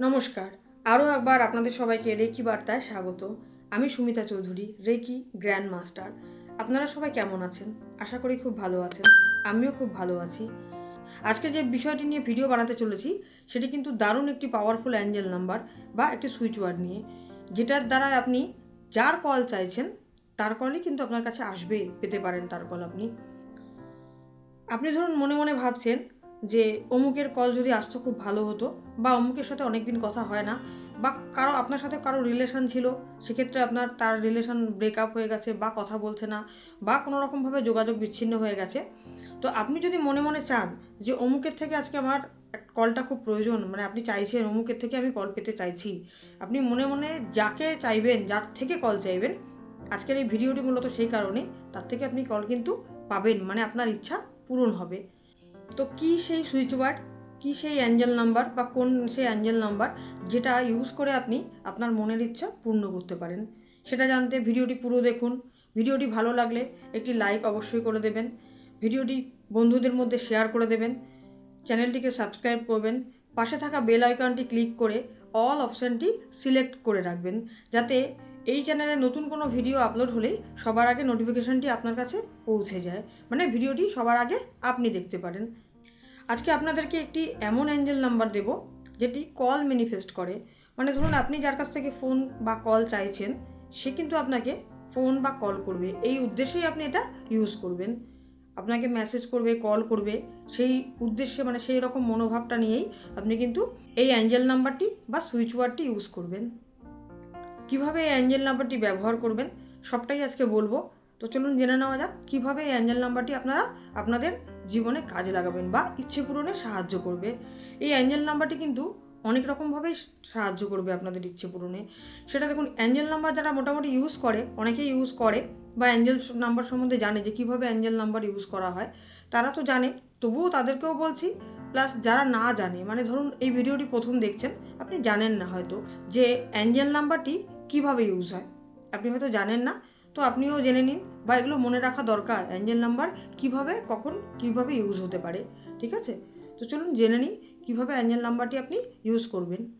নমস্কার। আরও একবার আপনাদের সবাইকে রেকি বার্তায় স্বাগত। আমি Sumita Chowdhury, reiki grand master আপনারা সবাই কেমন আছেন? আশা করি খুব ভালো আছেন। আমিও খুব ভালো আছি। আজকে যে বিষয়টি নিয়ে ভিডিও বানাতে চলেছি, সেটি কিন্তু দারুণ একটি পাওয়ারফুল অ্যাঞ্জেল নাম্বার বা একটি সুইচ ওয়ার্ড নিয়ে। যেটার দ্বারা আপনি যার কল চাইছেন, তার কলই কিন্তু আপনার কাছে আসবে, পেতে পারেন তার কল আপনি। আপনি ধরুন মনে মনে ভাবছেন যে অমুকের কল যদি আসতো খুব ভালো হতো বা অমুকের সাথে অনেক দিন কথা হয় না বা কারও আপনার সাথে কারও রিলেশন ছিল, সেক্ষেত্রে আপনার তার রিলেশন ব্রেকআপ হয়ে গেছে বা কথা বলছে না বা কোনো রকমভাবে যোগাযোগ বিচ্ছিন্ন হয়ে গেছে। তো আপনি যদি মনে মনে চান যে অমুকের থেকে আজকে আমার কলটা খুব প্রয়োজন মানে আপনি চাইছেন অমুকের থেকে আমি কল পেতে চাইছি, আপনি মনে মনে যাকে চাইবেন, যার থেকে কল চাইবেন, আজকের এই ভিডিওটি মূলত সেই কারণে, তার থেকে আপনি কল কিন্তু পাবেন মানে আপনার ইচ্ছা পূরণ হবে। তো কি সেই সুইচ ওয়ার্ড কি সেই অ্যাঞ্জেল নাম্বার বা কোন সেই অ্যাঞ্জেল নাম্বার যেটা ইউজ করে আপনি আপনার মনের ইচ্ছা পূর্ণ করতে পারেন? সেটা জানতে ভিডিওটি পুরো দেখুন। ভিডিওটি ভালো লাগলে একটি লাইক অবশ্যই করে দেবেন। ভিডিওটি বন্ধুদের মধ্যে শেয়ার করে দেবেন। চ্যানেলটিকে সাবস্ক্রাইব করবেন। পাশে থাকা বেল আইকনটি ক্লিক করে অল অপশানটি সিলেক্ট করে রাখবেন। যাতে এই চ্যানেলে নতুন কোনো ভিডিও আপলোড হলেই সবার আগে নোটিফিকেশানটি আপনার কাছে পৌঁছে যায়। মানে ভিডিওটি সবার আগে আপনি দেখতে পারেন। আজকে আপনাদেরকে একটি এমন অ্যাঞ্জেল নাম্বার দেব, যেটি কল ম্যানিফেস্ট করে। মানে ধরুন, আপনি যার কাছ থেকে ফোন বা কল চাইছেন, সে কিন্তু আপনাকে ফোন বা কল করবে। এই উদ্দেশ্যেই আপনি এটা ইউজ করবেন। আপনাকে মেসেজ করবে কল করবে। সেই উদ্দেশ্যে মানে সেই রকম মনোভাবটা নিয়েই আপনি কিন্তু এই অ্যাঞ্জেল নাম্বারটি বা সুইচ ওয়ার্ডটি ইউজ করবেন। কীভাবে এই অ্যাঞ্জেল নাম্বারটি ব্যবহার করবেন, সবটাই আজকে বলব। তো চলুন জেনে নেওয়া যাক, কীভাবে এই অ্যাঞ্জেল নাম্বারটি আপনারা, আপনাদের জীবনে কাজে লাগাবেন বা ইচ্ছে পূরণে সাহায্য করবে। এই অ্যাঞ্জেল নাম্বারটি কিন্তু অনেক রকমভাবেই সাহায্য করবে আপনাদের ইচ্ছে পূরণে। সেটা দেখুন অ্যাঞ্জেল নাম্বার যারা মোটামুটি ইউজ করে, অনেকেই ইউজ করে বা অ্যাঞ্জেল নাম্বার সম্বন্ধে জানে যে কীভাবে অ্যাঞ্জেল নাম্বার ইউজ করা হয়, তারা তো জানে। তবুও তাদেরকেও বলছি প্লাস যারা না জানে মানে ধরুন এই ভিডিওটি প্রথম দেখছেন, আপনি জানেন না হয়তো যে অ্যাঞ্জেল নাম্বারটি কীভাবে ইউজ হয়। আপনি হয়তো জানেন না তো আপনিও জেনে নিন বা এগুলো মনে রাখা দরকার অ্যাঞ্জেল নাম্বার কীভাবে, কখন, কীভাবে ইউজ হতে পারে, ঠিক আছে? তো চলুন জেনে নিই কীভাবে অ্যাঞ্জেল নাম্বারটি আপনি ইউজ করবেন।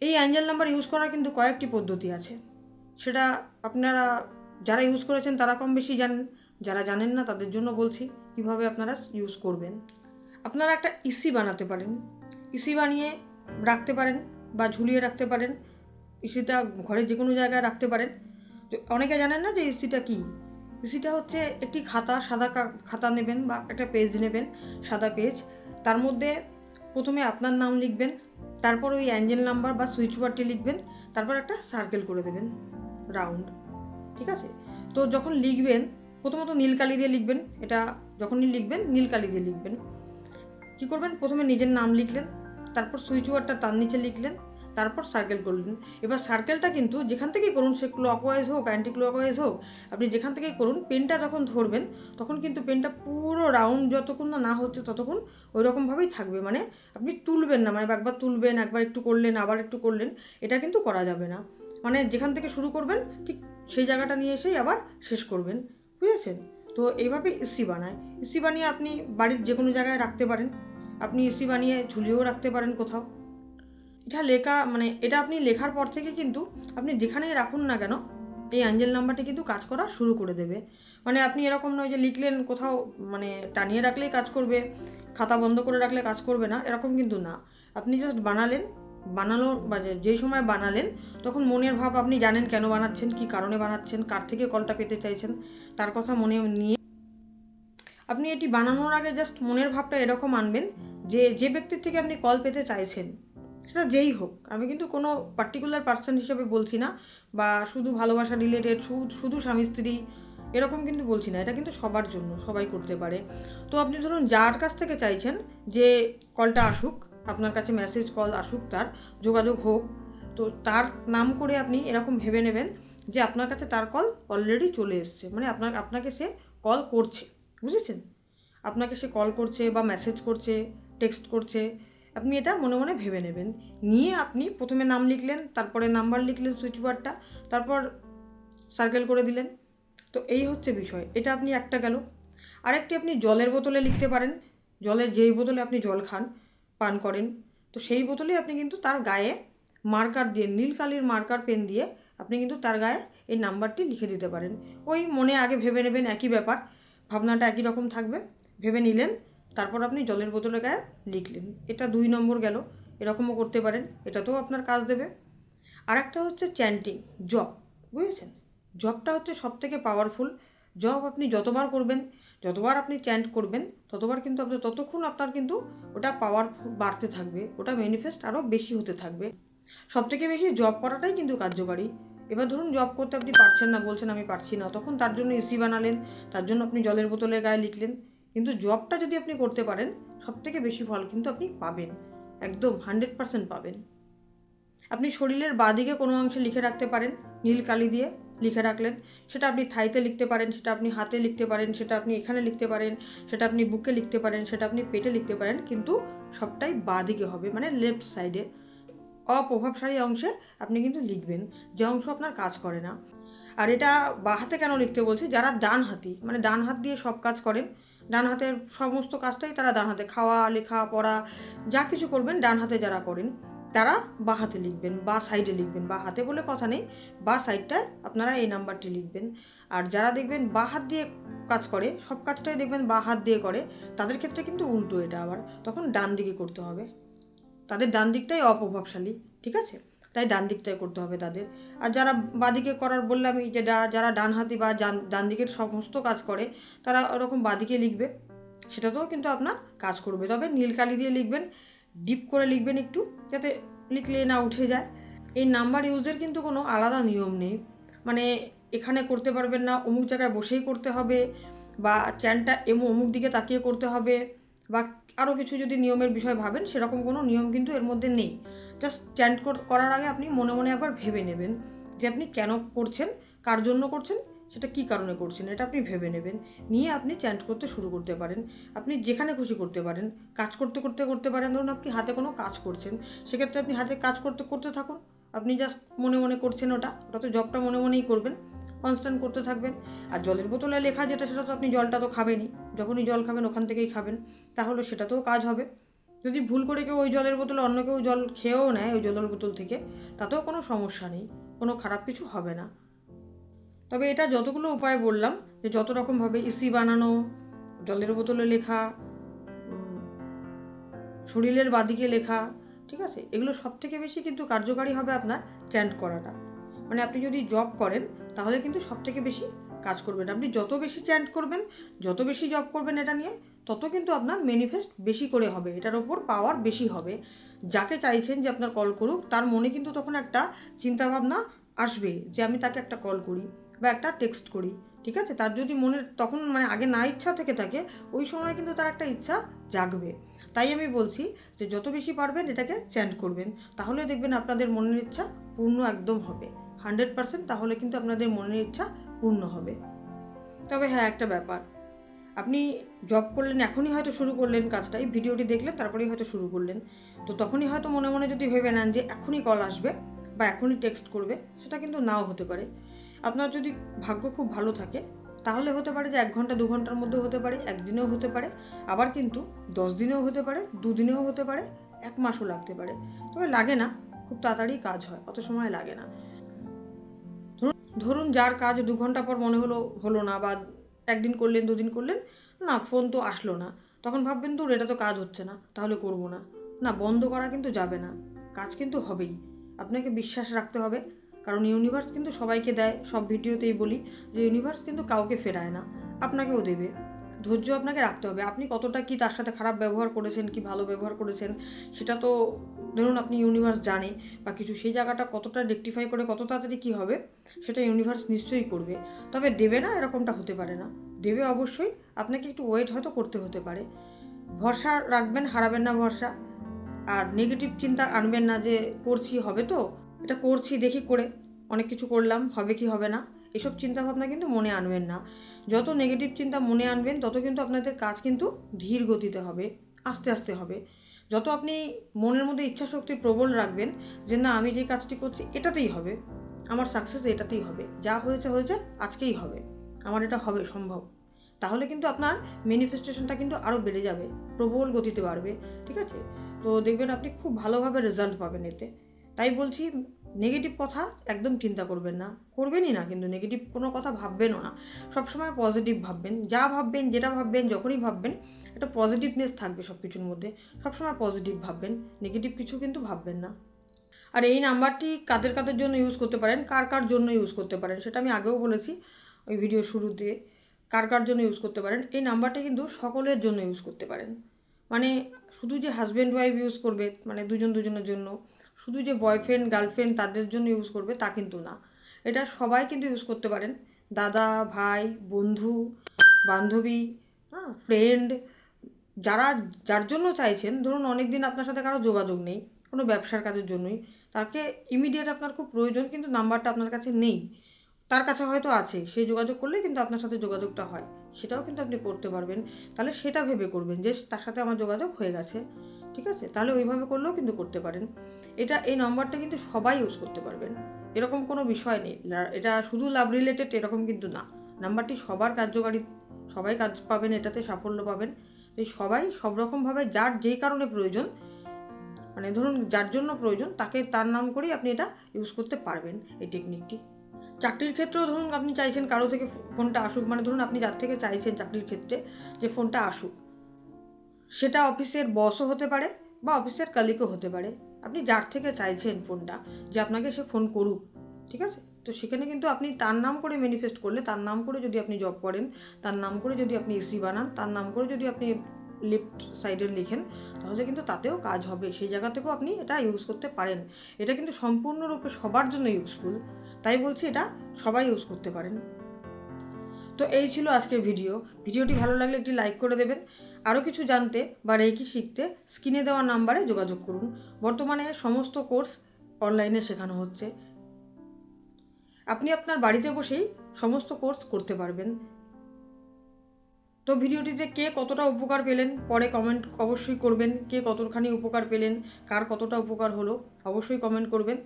এই অ্যাঞ্জেল নাম্বার ইউজ করার কিন্তু কয়েকটি পদ্ধতি আছে। সেটা আপনারা, যারা ইউজ করেছেন তারা কম বেশি জানেন, যারা জানেন না তাদের জন্য বলছি কীভাবে আপনারা ইউজ করবেন। আপনারা একটা ইসি বানাতে পারেন। ইসি বানিয়ে রাখতে পারেন বা ঝুলিয়ে রাখতে পারেন। ইসিটা ঘরের যে কোনো জায়গায় রাখতে পারেন। অনেকে জানেন না যে ইসিটা কী? ইসিটা হচ্ছে একটি খাতা, সাদা খাতা নেবেন বা একটা পেজ নেবেন, সাদা পেজ। তার মধ্যে প্রথমে আপনার নাম লিখবেন, তারপর ওই অ্যাঞ্জেল নাম্বার বা সুইচ ওয়ার্ডটি লিখবেন, তারপর একটা সার্কেল করে দেবেন রাউন্ড ঠিক আছে? তো যখন লিখবেন, প্রথমত নীলকালি দিয়ে লিখবেন, এটা যখনই লিখবেন, নীলকালি দিয়ে লিখবেন। কী করবেন? প্রথমে নিজের নাম লিখলেন, তারপর সুইচ ওয়ার্ডটা তার নিচে লিখলেন তারপর সার্কেল করলেন। এবার সার্কেলটা কিন্তু যেখান থেকেই করুন, সে ক্লকওয়াইজ হোক অ্যান্টি ক্লকওয়াইজ হোক, আপনি যেখান থেকেই করুন পেনটা যখন ধরবেন, তখন কিন্তু পেনটা পুরো রাউন্ড যতক্ষণ না না হচ্ছে ততক্ষণ ওই রকমভাবেই থাকবে। মানে আপনি তুলবেন না মানে একবার তুলবেন, একবার একটু করলেন, আবার একটু করলেন, এটা কিন্তু করা যাবে না। মানে যেখান থেকে শুরু করবেন, ঠিক সেই জায়গাটা নিয়ে এসেই আবার শেষ করবেন। বুঝেছেন? তো এইভাবে ইসি বানায়। ইসি বানিয়ে আপনি বাড়ির যে কোনো জায়গায় রাখতে পারেন। আপনি ইসি বানিয়ে ঝুলিয়েও রাখতে পারেন কোথাও। এটা লেখা মানে এটা আপনি লেখার পর থেকে কিন্তু আপনি যেখানেই রাখুন না কেন, এই অ্যাঞ্জেল নাম্বারটি কিন্তু কাজ করা শুরু করে দেবে। মানে আপনি এরকম নয় যে লিখলেন কোথাও মানে টানিয়ে রাখলেই কাজ করবে, খাতা বন্ধ করে রাখলে কাজ করবে না, এরকম কিন্তু না। আপনি জাস্ট বানালেন বানানো বা যে- সময় বানালেন, তখন মনের ভাব আপনি জানেন কেন বানাচ্ছেন, কি কারণে বানাচ্ছেন, কার থেকে কলটা পেতে চাইছেন, তার কথা মনে নিয়ে। আপনি এটি বানানোর আগে জাস্ট মনের ভাবটা এরকম আনবেন যে যে ব্যক্তির থেকে আপনি কল পেতে চাইছেন সেটা যেই হোক, আমি কিন্তু কোনো পার্টিকুলার পার্সন হিসেবে বলছি না বা শুধু ভালোবাসা রিলেটেড শুধু স্বামী, স্ত্রী এরকম কিন্তু বলছি না, এটা কিন্তু সবার জন্য, সবাই করতে পারে। তো আপনি ধরুন যার কাছ থেকে চাইছেন যে কলটা আসুক, আপনার কাছে মেসেজ কল আসুক তার, যোগাযোগ হোক, তো তার নাম করে আপনি এরকম ভেবে নেবেন যে আপনার কাছে তার কল অলরেডি চলে এসছে মানে আপনার, আপনাকে সে কল করছে, বুঝেছেন? আপনাকে সে কল করছে বা মেসেজ করছে টেক্সট করছে আপনি এটা মনে মনে ভেবে নেবেন। নিয়ে আপনি প্রথমে নাম লিখলেন, তারপরে নাম্বার লিখলেন সুইচ বোর্ডটা, তারপর সার্কেল করে দিলেন। তো এই হচ্ছে বিষয়, এটা আপনি একটা গেল। আরেকটি আপনি জলের বোতলে লিখতে পারেন, জলের যেই বোতলে আপনি জল খান, পান করেন, তো সেই বোতলে আপনি কিন্তু তার গায়ে মার্কার দিয়ে, নীল কালির মার্কার পেন দিয়ে আপনি কিন্তু তার গায়ে এই নাম্বারটি লিখে দিতে পারেন। ওই মনে আগে ভেবে নেবেন, একই ব্যাপার, ভাবনাটা একই রকম থাকবে। ভেবে নিলেন তারপর আপনি জলের বোতলে গায়ে লিখলেন। এটা দুই নম্বর গেল। এরকমও করতে পারেন। এটাতেও আপনার কাজ দেবে। আর একটা হচ্ছে চ্যান্টিং জব বুঝেছেন? জবটা হচ্ছে সব থেকে পাওয়ারফুল জব আপনি যতবার করবেন, যতবার আপনি চ্যান্ট করবেন, ততবার কিন্তু আপনার ততক্ষণ আপনার কিন্তু ওটা পাওয়ার বাড়তে থাকবে। ওটা ম্যানিফেস্ট আরও বেশি হতে থাকবে। সব থেকে বেশি জব করাটাই কিন্তু কার্যকারী। এবার ধরুন জব করতে আপনি পারছেন না, বলছেন আমি পারছি না, তখন তার জন্য এসি বানালেন, তার জন্য আপনি জলের বোতলে গায়ে লিখলেন। কিন্তু জবটা যদি আপনি করতে পারেন সব থেকে বেশি ফল কিন্তু আপনি পাবেন। একদম হান্ড্রেড পারসেন্ট পাবেন। আপনি শরীরের বাঁদিকে কোনো অংশে লিখে রাখতে পারেন, নীল কালি দিয়ে লিখে রাখলেন। সেটা আপনি থাইতে লিখতে পারেন, সেটা আপনি হাতে লিখতে পারেন, সেটা আপনি এখানে লিখতে পারেন, সেটা আপনি বুকে লিখতে পারেন, সেটা আপনি পেটে লিখতে পারেন, কিন্তু সবটাই বাঁদিকে হবে মানে লেফট সাইডে অপ্রভাবশালী অংশে আপনি কিন্তু লিখবেন, যে অংশ আপনার কাজ করে না। আর এটা বা হাতে কেন লিখতে বলছি? যারা ডান হাতি মানে ডান হাত দিয়ে সব কাজ করেন ডান হাতের সমস্ত কাজটাই তারা ডান হাতে, খাওয়া, লেখা, পড়া, যা কিছু করবেন ডান হাতে যারা করেন, তারা বা হাতে লিখবেন, বা সাইডে লিখবেন, বা হাতে বলে কথা নেই, বা সাইডটায় আপনারা এই নাম্বারটি লিখবেন। আর যারা দেখবেন বা হাত দিয়ে কাজ করে, সব কাজটাই দেখবেন বা হাত দিয়ে করে, তাদের ক্ষেত্রে কিন্তু উল্টো এটা আবার। তখন ডান দিকে করতে হবে। তাদের ডান দিকটাই অপ্রভাবশালী ঠিক আছে? তাই ডান দিকটাই করতে হবে তাদের। আর যারা বাদিকে করার বললামই যে যারা ডান হাতি বা ডান- দিকের সমস্ত কাজ করে, তারা ওরকম বাদিকে লিখবে, সেটাতেও কিন্তু আপনার কাজ করবে। তবে নীল কালি দিয়ে লিখবেন, ডিপ করে লিখবেন একটু, যাতে লিখলে না উঠে যায়। এই নাম্বার ইউজের কিন্তু কোনো আলাদা নিয়ম নেই। মানে এখানে করতে পারবেন না, অমুক জায়গায় বসেই করতে হবে, বা চ্যানটা এমো অমুক দিকে তাকিয়ে করতে হবে। বা আরও কিছু যদি নিয়মের বিষয় ভাবেন, সেরকম কোনো নিয়ম কিন্তু এর মধ্যে নেই। জাস্ট চ্যান্ট করার আগে আপনি মনে মনে একবার ভেবে নেবেন যে আপনি কেন করছেন, কার জন্য করছেন, সেটা কী কারণে করছেন, এটা আপনি ভেবে নেবেন। নিয়ে আপনি চ্যান্ট করতে শুরু করতে পারেন। আপনি যেখানে খুশি করতে পারেন, কাজ করতে করতে করতে পারেন। ধরুন আপনি হাতে কোনো কাজ করছেন, সেক্ষেত্রে আপনি হাতে কাজ করতে করতে থাকুন। আপনি জাস্ট মনে মনে করছেন ওটা ওটা তো জবটা মনে মনেই করবেন। কনস্ট্যান্ট করতে থাকবেন। আর জলের বোতলে লেখা যেটা, সেটা তো আপনি জলটা তো খাবেনই। যখনই জল খাবেন, ওখান থেকেই খাবেন। তাহলে সেটাতেও কাজ হবে। যদি ভুল করে কেউ ওই জলের বোতলে অন্য কেউ জল খেয়েও নেয় ওই জলের বোতল থেকে, তাতেও কোনো সমস্যা নেই। কোনো খারাপ কিছু হবে না। তবে এটা যতগুলো উপায় বললাম, যে যত রকমভাবে ইসি বানানো, জলের বোতলে লেখা শরীরের বাদিকে লেখা, ঠিক আছে? এগুলো সব থেকে বেশি কিন্তু কার্যকারী হবে আপনার চ্যান্ট করাটা। মানে আপনি যদি জব করেন, তাহলে কিন্তু সব থেকে বেশি কাজ করবেন। আপনি যত বেশি চ্যান্ট করবেন, যত বেশি জব করবেন এটা নিয়ে, তত কিন্তু আপনার ম্যানিফেস্ট বেশি করে হবে। এটার ওপর পাওয়ার বেশি হবে। যাকে চাইছেন যে আপনার কল করুক, তার মনে কিন্তু তখন একটা চিন্তাভাবনা আসবে যে আমি তাকে একটা কল করি বা একটা টেক্সট করি, ঠিক আছে? তার যদি মনের তখন মানে আগে না ইচ্ছা থেকে থাকে, ওই সময় কিন্তু তার একটা ইচ্ছা জাগবে। তাই আমি বলছি যে যত বেশি পারবেন এটাকে চ্যান্ট করবেন। তাহলে দেখবেন আপনাদের মনের ইচ্ছা পূর্ণ একদম হবে। হান্ড্রেড পার্সেন্ট তাহলে কিন্তু আপনাদের মনের ইচ্ছা পূর্ণ হবে। তবে হ্যাঁ একটা ব্যাপার। আপনি জব করলেন, এখনই হয়তো শুরু করলেন কাজটা, এই ভিডিওটি দেখলেন তারপরেই হয়তো শুরু করলেন। তো তখনই হয়তো মনে মনে যদি ভেবে নেন যে এখনই কল আসবে বা এখনই টেক্সট করবে, সেটা কিন্তু নাও হতে পারে। আপনার যদি ভাগ্য খুব ভালো থাকে, তাহলে হতে পারে যে এক ঘণ্টা, দু ঘণ্টার মধ্যেও হতে পারে, একদিনেও হতে পারে, আবার কিন্তু দশ দিনেও হতে পারে, দুদিনেও হতে পারে, এক মাসও লাগতে পারে। তবে লাগে না, খুব তাড়াতাড়ি কাজ হয়, অত সময় লাগে না। ধরুন যার কাজ দু ঘণ্টা পর মনে হলো হলো না বা একদিন করলেন, দুদিন করলেন, না ফোন তো আসলো না। তখন ভাববেন তো এটা তো কাজ হচ্ছে না, তাহলে করব না। না, বন্ধ করা কিন্তু যাবে না, কাজ কিন্তু হবেই। আপনাকে বিশ্বাস রাখতে হবে, কারণ ইউনিভার্স কিন্তু সবাইকে দেয়, সব ভিডিওতেই বলি যে ইউনিভার্স কিন্তু কাউকে ফেরায় না, আপনাকেও দেবে। ধৈর্য আপনাকে রাখতে হবে। আপনি কতটা কি তার সাথে খারাপ ব্যবহার করেছেন, কি ভালো ব্যবহার করেছেন, সেটা তো ধরুন আপনি ইউনিভার্স জানে বা কিছু, সেই জায়গাটা কতটা রেকটিফাই করে কত তাড়াতাড়ি কী হবে, সেটা ইউনিভার্স নিশ্চয়ই করবে। তবে দেবে না, এরকমটা হতে পারে না। দেবে অবশ্যই, আপনাকে একটু ওয়েট হয়তো করতে হতে পারে। ভরসা রাখবেন, হারাবেন না ভরসা। আর নেগেটিভ চিন্তা আনবেন না যে, করছি হবে তো? এটা করছি, দেখি করে। অনেক কিছু করলাম, হবে কি হবে না? এসব চিন্তা ভাবনা কিন্তু মনে আনবেন না। যত নেগেটিভ চিন্তা মনে আনবেন, তত কিন্তু আপনাদের কাজ কিন্তু ধীর গতিতে হবে, আস্তে আস্তে হবে। যত আপনি মনের মধ্যে ইচ্ছা শক্তি প্রবল রাখবেন যে, না, আমি যে কাজটি করছি, এটাতেই হবে। আমার সাকসেস এটাতেই হবে। যা হয়েছে হয়েছে, আজকেই হবে। আমার এটা হবে সম্ভব। তাহলে কিন্তু আপনার ম্যানিফেস্টেশনটা কিন্তু আরও বেড়ে যাবে, প্রবল গতিতে বাড়বে। ঠিক আছে? তো দেখবেন আপনি খুব ভালোভাবে রেজাল্ট পাবেন এতে। তাই বলছি নেগেটিভ কথা একদম চিন্তা করবেন না। করবেনই না, কিন্তু নেগেটিভ কোনো কথা ভাববেনও না। সবসময় পজিটিভ ভাববেন। যা ভাববেন, যেটা ভাববেন, যখনই ভাববেন, একটা পজিটিভনেস থাকবে সব কিছুর মধ্যে। সবসময় পজিটিভ ভাববেন নেগেটিভ কিছু কিন্তু ভাববেন না। আর এই নাম্বারটি কাদের কাদের জন্য ইউজ করতে পারেন? কার কার জন্য ইউজ করতে পারেন? সেটা আমি আগেও বলেছি ওই ভিডিও শুরুতে। কার কার জন্য ইউজ করতে পারেন? এই নাম্বারটা কিন্তু সকলের জন্য ইউজ করতে পারেন। মানে শুধু যে হাজব্যান্ড ওয়াইফ ইউজ করবে মানে দুজন দুজনের জন্য শুধু যে বয়ফ্রেন্ড গার্লফ্রেন্ড তাদের জন্য ইউজ করবে তা কিন্তু না। এটা সবাই কিন্তু ইউজ করতে পারেন। দাদা, ভাই, বন্ধু, বান্ধবী হ্যাঁ ফ্রেন্ড যারা, যার জন্য চাইছেন, ধরুন অনেক দিন আপনার সাথে কারও যোগাযোগ নেই, কোনো ব্যবসার কাজের জন্যই, তাকে ইমিডিয়েট আপনার খুব প্রয়োজন, কিন্তু নাম্বারটা আপনার কাছে নেই। তার কাছে হয়তো আছে সেই যোগাযোগ করলেই কিন্তু আপনার সাথে যোগাযোগটা হয়। সেটাও কিন্তু আপনি করতে পারবেন। তাহলে সেটা ভেবে করবেন যে তার সাথে আমার যোগাযোগ হয়ে গেছে। ঠিক আছে? তাহলে ওইভাবে করলেও কিন্তু করতে পারেন। এটা, এই নম্বরটা কিন্তু সবাই ইউজ করতে পারবেন। এরকম কোনো বিষয় নেই। এটা শুধু লাভ রিলেটেড এরকম কিন্তু না। নাম্বারটি সবার কার্যকারী, সবাই কাজ পাবেন, এটাতে সাফল্য পাবেন। এই সবাই সব রকমভাবে যার যেই কারণে প্রয়োজন মানে ধরুন যার জন্য প্রয়োজন, তাকে তার নাম করেই আপনি এটা ইউজ করতে পারবেন এই টেকনিকটি চাকরির ক্ষেত্রেও ধরুন আপনি চাইছেন কারও থেকে ফোনটা আসুক। মানে ধরুন আপনি যার থেকে চাইছেন চাকরির ক্ষেত্রে যে ফোনটা আসুক। সেটা অফিসের বসও হতে পারে বা অফিসের কালিকও হতে পারে। আপনি যার থেকে চাইছেন ফোনটা যে আপনাকে সে ফোন করুক, ঠিক আছে? তো সেখানে কিন্তু আপনি তার নাম করে ম্যানিফেস্ট করলে, তার নাম করে যদি আপনি জব করেন, তার নাম করে যদি আপনি এসি বানান, তার নাম করে যদি আপনি লেফট সাইডে লিখেন, তাহলে কিন্তু তাতেও কাজ হবে। সেই জায়গা থেকেও আপনি এটা ইউজ করতে পারেন। এটা কিন্তু সম্পূর্ণরূপে সবার জন্য ইউজফুল তাই বলছি এটা সবাই ইউজ করতে পারেন। তো এই ছিল আজকের ভিডিও ভিডিওটি ভালো লাগলে একটি লাইক করে দেবেন। আরও কিছু জানতে বা রেকি শিখতে স্ক্রিনে দেওয়া নাম্বারে যোগাযোগ করুন। বর্তমানে সমস্ত কোর্স অনলাইনে শেখানো হচ্ছে। আপনি আপনার বাড়িতে বসেই সমস্ত কোর্স করতে পারবেন। তো ভিডিওটিতে কে কতটা উপকার পেলেন, পরে কমেন্ট অবশ্যই করবেন। কে কতখানি উপকার পেলেন, কার কতটা উপকার হলো, অবশ্যই কমেন্ট করবেন।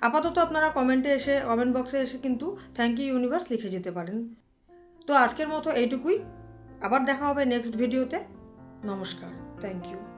আপাতত আপনারা কমেন্টে এসে, কমেন্ট বক্সে এসে কিন্তু থ্যাংক ইউ ইউনিভার্স লিখে যেতে পারেন। তো আজকের মতো এইটুকুই। আবার দেখা হবে নেক্সট ভিডিওতে নমস্কার। Thank you